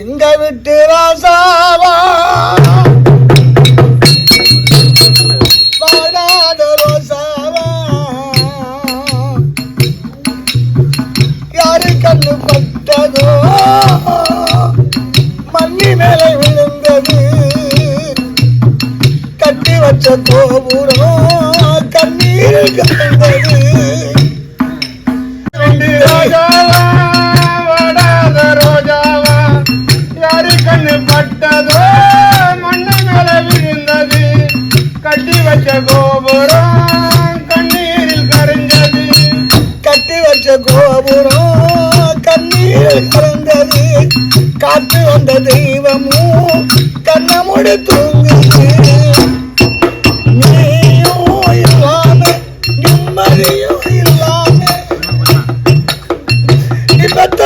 எங்க விட்டு ராசாவா? மண்ணி மேலே விழுந்தது. கட்டி வச்ச கோபுரம் கண்ணீர் கலந்தது. கோபுரம் கண்ணீரில் கரைந்தது காத்து வந்த தெய்வமும் கண்ணமுடி தூங்குது. நீயும் இல்லாம நிம்மதியும்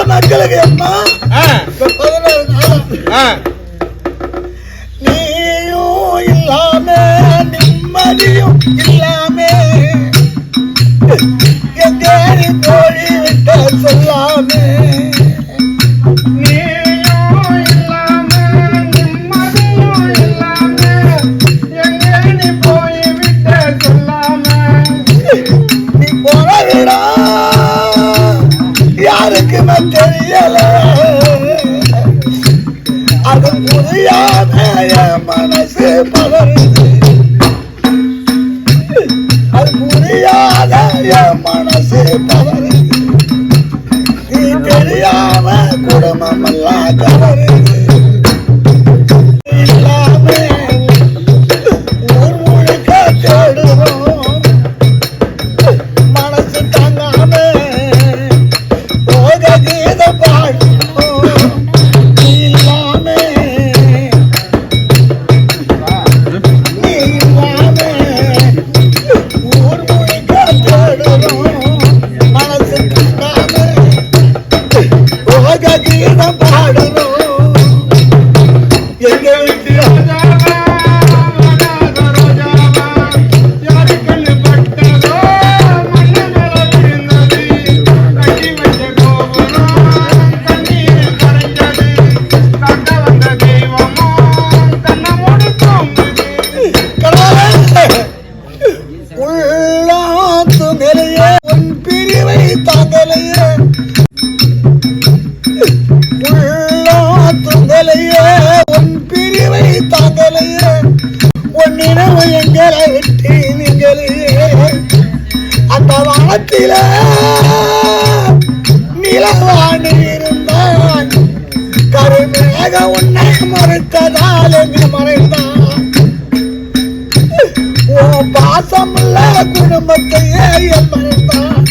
மக்களுக்கு அம்மா நாளா. நீயும் இல்லாம நிம்மதியும் தெரியல. அது புரியாத மனசு பதறுது. அது புரியாத மனசு பதறுது. நீ தெரியாம குடும்பம் எல்லாம் கவரு உள்ளாத்துங்களையே உன் பிரிவை தாங்கலையே. உள்ளாத்துங்களையே உன் பிரிவை தாங்கலையே. உன் நினைவு எங்களை விட்டு நீங்களையே அந்த வானத்தில நிலவாணி இருந்தான். கருமேக உன்னை மறைத்ததால் எங்கு மறைந்தான் பாசமுள்ள குடும்பத்தையே மறைந்தான்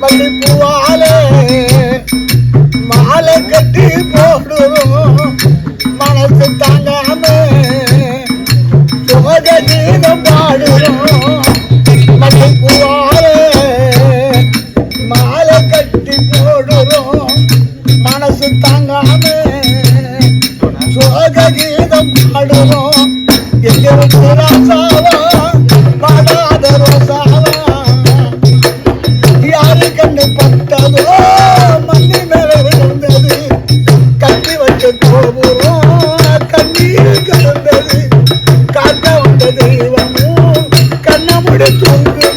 மல்லிப்பூவாலே மாலை கட்டி போடுவோம் மனசு தாங்காம சுமக கீதம் பாடுவோம் மல்லிப்பூவாலே மாலை கட்டி போடுறோம் மனசு தாங்காம கீதம் பாடுறோம் எங்க ராசா கலந்தது